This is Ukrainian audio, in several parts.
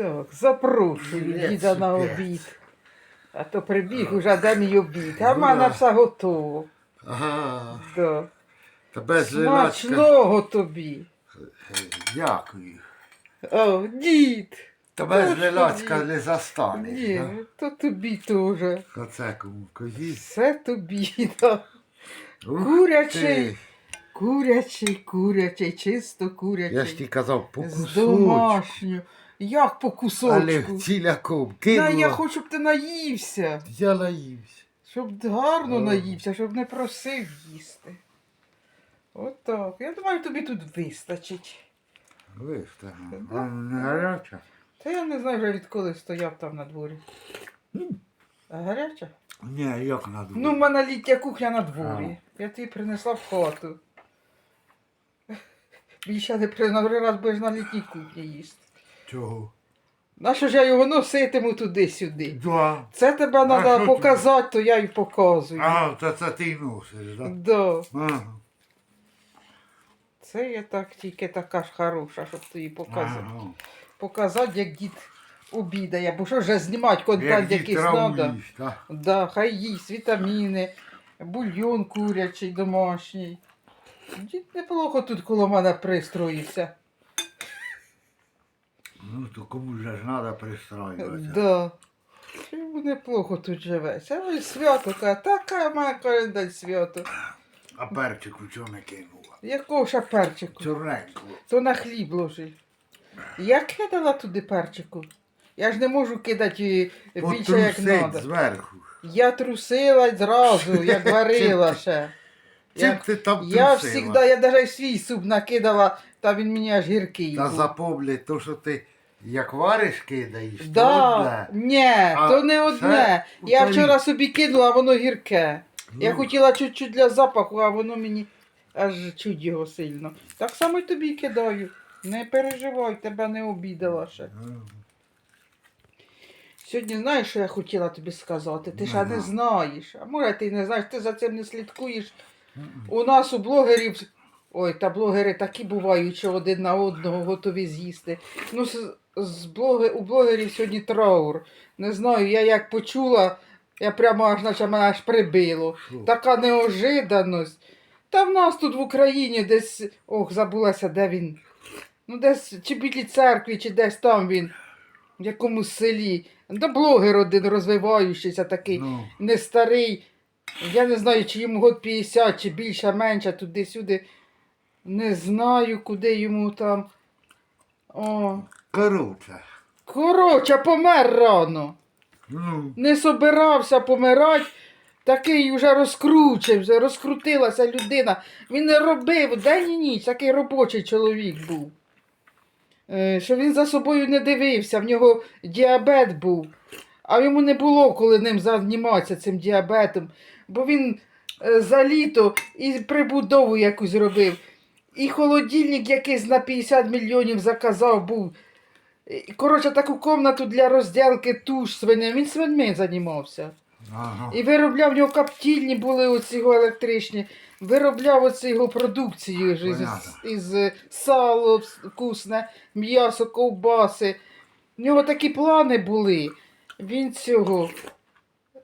Так, запрошую Привіт, діда на обід. А то прибіг уже де мій обід. А в Ну, мене все готово. Ага. Да. Тебе. Смачного тобі. Дякую. О, дід. Тебе тобі. не. Ні, то тобі теж. Оце кому козі. Все тобі. Да. Ух Курячий. ти. Курячий, курячий, чисто курячий. Я ж ті казав З домашнього. Як по Але кусочку? ціляком Та кинула. я хочу, щоб ти наївся. Я наївся. Щоб гарно О. наївся, щоб не просив їсти. Отак. Я думаю, тобі тут вистачить. Вистава. Да. Не гаряча? Та я не знаю вже відколи стояв там на дворі. А гаряча? Ні, як на дворі. Ну, в мене літня кухня на дворі. Я тобі принесла в хату. Більше не принесла, раз будеш на літній кухні їсти. Чого? Нащо ж я його носитиму туди-сюди? Да. Це тебе що треба ти? показати, то я й показую. А, це, це ти й носиш, да? Да. Ага. Це я так тільки така ж хороша, щоб тобі показати. Ага. Показати, як дід обідає, бо що ж знімати контент Як якийсь траву треба. їсть, да? Да, хай їсть вітаміни, бульйон курячий домашній. Дід неплохо тут коло мене пристроївся. Ну, то кому ж ж треба пристроюватися. Да. Йому неплохо тут живеться. Але свято каже, така має кожен день свято. А перчику чого не кинула? Якого ще перчику? Чорненьку. То на хліб ложи. Я кидала туди перчику. Я ж не можу кидати е, більше як Потрусить треба. зверху. Я трусила зразу, як варила ще. Чим ти там я трусила? завжди, я навіть свій суп накидала, та він мені аж гіркий. Та був. запомни, то, що ти як вариш кидаєш, то Да, одне. ні, А то не це одне. Я упалі. вчора собі кинула, а воно гірке. Я Ну, хотіла чуть-чуть для запаху, а воно мені аж чуть його сильно. Так само й тобі кидаю. Не переживай, тебе не обідала ще. ну, Сьогодні знаєш, що я хотіла тобі сказати? Ти Ага. не знаєш. А може ти не знаєш, ти за цим не слідкуєш. м-м. У нас у блогерів. Ой, та блогери такі бувають, що один на одного готові з'їсти. Ну, з, з блоги, у блогерів сьогодні траур. Не знаю, я як почула, я прямо аж наче мене аж прибило. Така неожиданість. Та в нас тут в Україні десь. Ох, забулася, де він. Ну, десь чи білій церкві, чи десь там він, в якомусь селі. Да блогер один розвиваючийся такий Ну, не старий. Я не знаю, чи йому год 50, чи більше, менше, туди-сюди. Не знаю, куди йому там. О. коротше. Коротше, помер рано. Ну, Не собирався помирати. Такий вже розкручився, розкрутилася людина. Він не робив день і ніч, такий робочий чоловік був. Е, Що він за собою не дивився, в нього діабет був. А йому не було коли ним займатися цим діабетом. Бо він е, за літо і прибудову якусь робив. І холодильник якийсь на 50 мільйонів заказав був. Коротше, таку комнату для розділки туш свиней. Він свиньми займався. ага. І виробляв в нього коптільні були оці його електричні. Виробляв оці його продукцію ж із, із е, сало вкусне, м'ясо, ковбаси. В нього такі плани були. Він цього.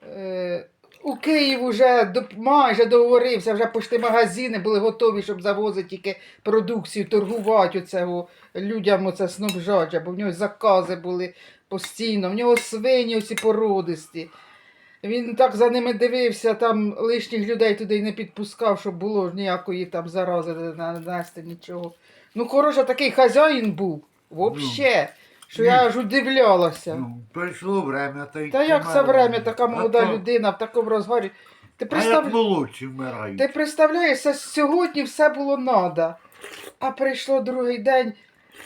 Е, у Київ вже до, майже договорився, вже пошти магазини були готові, щоб завозити тільки продукцію, торгувати оцього, людям оце снабжати, бо в нього закази були постійно, в нього свині оці породисті. Він так за ними дивився, там лишніх людей туди й не підпускав, щоб було ніякої там зарази не нанести нічого. Ну, хороша такий хазяїн був. Вообще, що я аж удивлялася. Ну, прийшло время, та й Та як це время, така А молода то- людина в такому розгарі. Ти, А як молодші вмирають? Ти представляєш, це сьогодні все було надо. А прийшло другий день,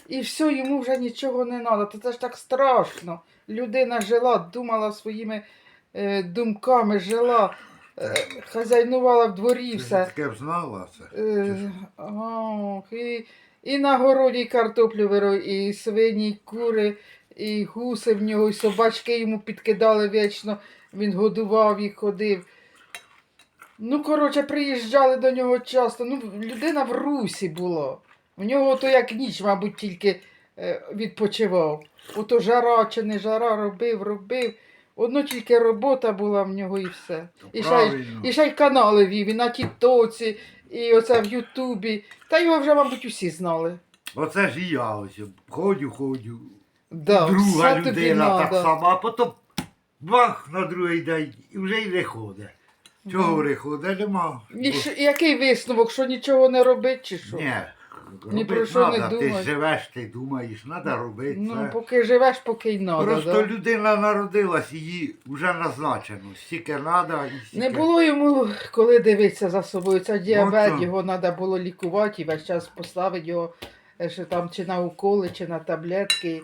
і все, йому вже нічого не треба. То це ж так страшно. Людина жила, думала своїми е, думками, жила, е, хазяйнувала в дворі Ти ж все. таке б знала це? Е, ох, і, і на городі картоплю виро, і свині, і кури, і гуси в нього, і собачки йому підкидали вічно, він годував їх, ходив. Ну, коротше, приїжджали до нього часто. Ну, людина в русі була. У нього то як ніч, мабуть, тільки е, відпочивав. Ото жара чи не жара робив, робив. Одно тільки робота була в нього і все. І ще, й- правильно. і ще й канали вів, і на Тіктоці, і оце в Ютубі. Та його вже, мабуть, усі знали. Оце ж і я ось ходжу, ходжу. Да, Друга все тобі людина так надо. само, а потім бах на другий день і вже й не ходить. Чого не ходить, нема. І Бо- який висновок, що нічого не робить, чи що? Ні. Ні про що не надо, Ти думай. живеш, ти думаєш, треба робити. Ну, це. поки живеш, поки й надо. Просто да. людина народилась, її вже назначено. Стільки треба і стільки. Не було йому коли дивитися за собою. Це діабет, Ото. його треба було лікувати і весь час поставити його е, що там чи на уколи, чи на таблетки,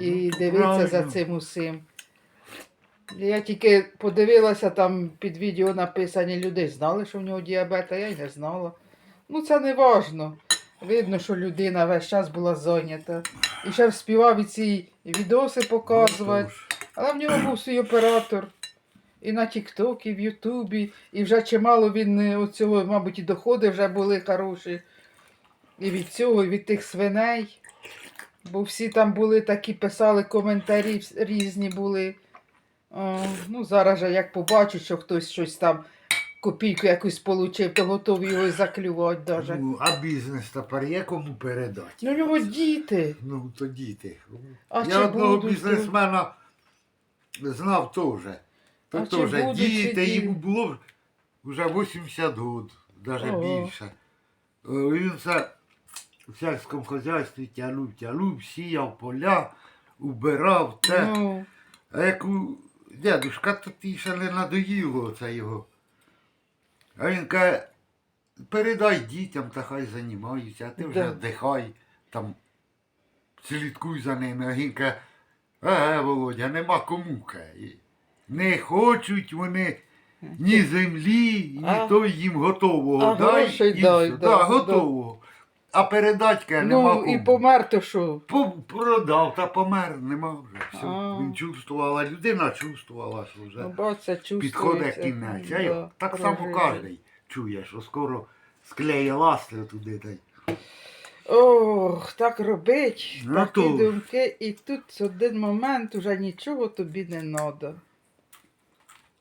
і Ну, дивитися за цим усім. Я тільки подивилася, там під відео написані люди знали, що в нього діабет, а я й не знала. Ну це не важно. Видно, що людина весь час була зайнята. І ще вспівав і ці відоси показувати. Ну. Але в нього був свій оператор. І на Тік-Ток, і в Ютубі, і вже чимало він е, от цього, мабуть, і доходи вже були хороші. І від цього, і від тих свиней. Бо всі там були такі, писали коментарі різні були. О, ну, зараз же як побачать, що хтось щось там копійку якусь получив, то готові його і заклювати даже. Ну, а бізнес тепер є кому передати. Ну, у нього діти. Ну, то діти. А Я одного будуть, бізнесмена знав теж. То А чи теж будуть діти, ді- йому було вже 80 років, навіть Ого. більше. Е, Він це в сільському хазяйстві тягнув, тягнув, сіяв поля, убирав те. Ну, А як у дядушка, то ти ще не надоїло це його. А він каже, передай дітям, та хай займаються, а ти вже Да. там слідкуй за ними. А він каже, е, Володя, нема кому. каже. Не хочуть вони ні землі, ні А- той їм готового. а дай, грошей дай, все. да, да, да. готового. А передать каже, нема ну кому. і помер то що? По- Продав та помер, нема вже. Все. А. Він чувствувала, людина чувствувала, що Ну, вже чувствується. підходить кінець. А й Да, так само проживає. кожен чує, що скоро склеє ласти туди. Та й. Ох, так робить, Ну, такі то. думки, і тут в один момент уже нічого тобі не треба.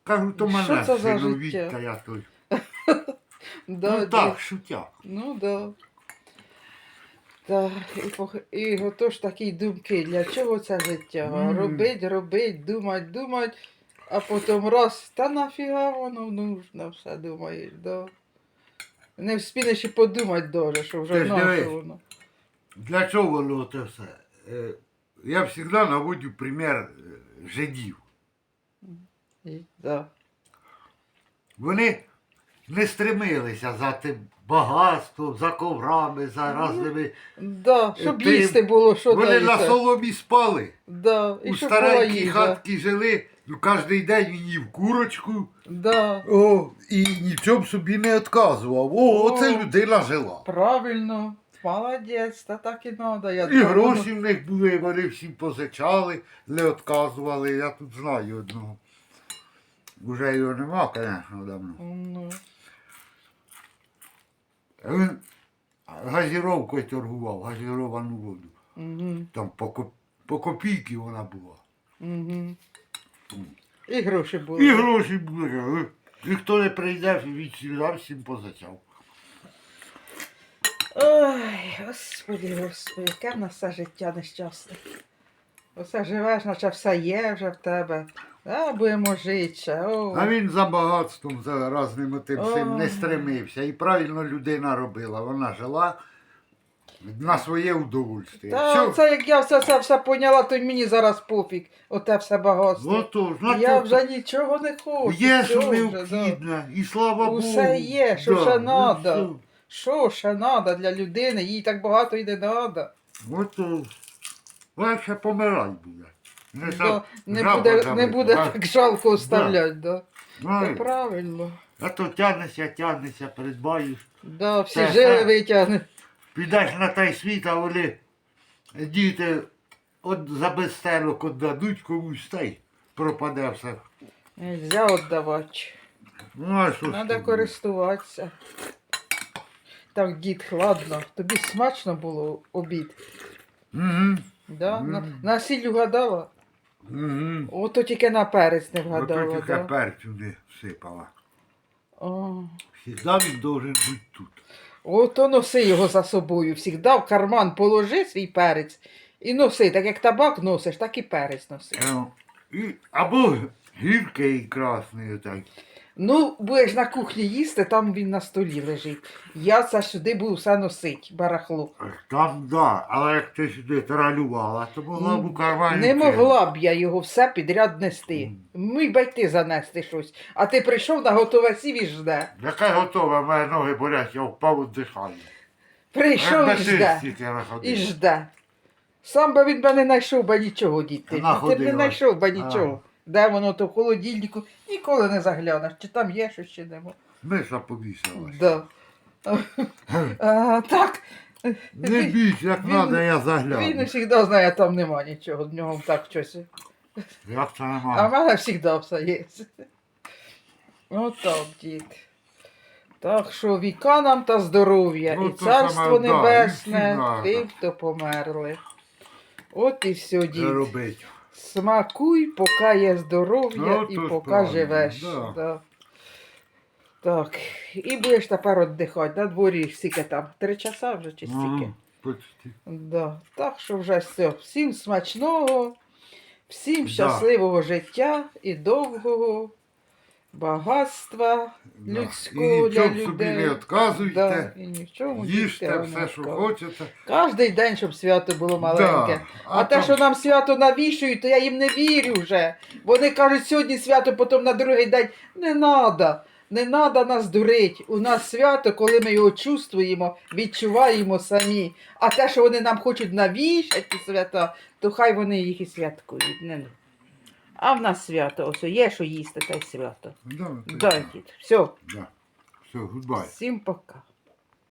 Кажу, то Що мене це за синовіть, та я той. Да, ну да. так, шутя. Ну да. Так, і, і отож такі думки, для чого це життя? Мгм. Робить, робить, думать, думать, а потім раз, та нафіга воно нужно, все думаєш, да. Не вспінеш і подумати дуже, що вже наше воно. Для чого воно те все? Е, Я завжди наводжу примір е, жидів. Да. Вони не стремилися за тим багатством, за коврами, за Ну, разними. Да, щоб Ти- їсти було, що Вони на соломі спали. Да, і У щоб була старенькій їжа. хатці жили, ну, кожен день він їв курочку. Да, О, і ні в чому собі не відказував. О, О. оце людина жила. правильно. Молодець, та так і треба. Я І думаю, гроші в них були, вони всім позичали, не відказували. Я тут знаю одного. Уже його нема, звісно, давно. Ну, Він газіровкою торгував, газіровану воду. угу, Там по, ко- по копійки вона була. угу. І гроші були. І гроші були. Ніхто не прийде, від сюди всім позичав. Ой, господи, господи, яке в нас все життя нещасне. Оце живеш, наче все є вже в тебе. А будемо жити ще. О. А він за багатством, за разним тим всім не стремився. І правильно людина робила. Вона жила на своє удовольствие. Та Все. це як я все, все, все поняла, то й мені зараз пофіг. Оте все багатство. Отож, на я то- вже нічого не хочу. є, що всього вже, да. необхідне, і слава Богу. Усе є, що ще ну, надо. Що ще треба для людини? Їй так багато й не треба. Отож. Легше помирай буде. Не, Да, за- не жаба буде, не забити, буде а? так жалко оставляти. Да. Знаю. Та правильно. А то тягнешся, тягнешся, придбаєш. Да, всі Це жили витягне. Підеш на той світ, а вони діти от за безстелок віддадуть комусь та й пропаде все. Нельзя віддавати. Ну, а що ж Треба ти користуватися. Так, дід, ладно. Тобі смачно було обід. Угу. Да? На, на сіль вгадала? Угу. Ото тільки на перець не Ото вгадала. тільки Да? перцю не всипала. О. Всегда він должен бути тут. Ото носи його за собою. Всігда в карман положи свій перець і носи. Так як табак носиш, так і перець носи. Е, І, або гіркий красний так. Ну, будеш на кухні їсти, там він на столі лежить. Я це сюди буду все носить, барахло. Там да, але як ти сюди таралювала, то могла б у кармані. Не могла б я його все підряд нести. Міг би йти занести щось. А ти прийшов на готове сів і жде. Яка готова, в мене ноги болять, я впав дихання. Прийшов і жде. І жде. Сам би він би не знайшов би нічого, діти. Ти б не знайшов би нічого. Де воно то в холодильнику, ніколи не заглянеш, чи там є щось чи нема. Миша повісилась. Да. А, так. Не Він- бійся, як він- треба, я Він загляну. завжди знає, там нема нічого, в нього так щось. Як це А в нема? мене завжди все є. Отак, дід. Так що віка нам та здоров'я, Ну, і то царство саме, да, і небесне да. тим, хто померли. От і все, дід. робить. Смакуй, поки є здоров'я Ну, і поки правильно, живеш. да. Да. Так, і будеш тепер віддихати. На дворі скільки там? Три часа вже чи стільки? Ага, почти. Да. Так що вже все. Всім смачного, всім Да. щасливого життя і довгого багатства Да. людського для нічого собі людей. не відказуйте. Да, і ні в чому Їжте все, що хочете. Кожний день, щоб свято було маленьке. Да. А, те, там- що нам свято навішують, то я їм не вірю вже. Вони кажуть, сьогодні свято, потім на другий день. Не надо. Не треба нас дурить. У нас свято, коли ми його чувствуємо, відчуваємо самі. А те, що вони нам хочуть навішати свята, то хай вони їх і святкують. Не. А в нас свято, ось є, що їсти, та й свято. Да, Да, дід. Все, Да. Все, гудбай. всім пока.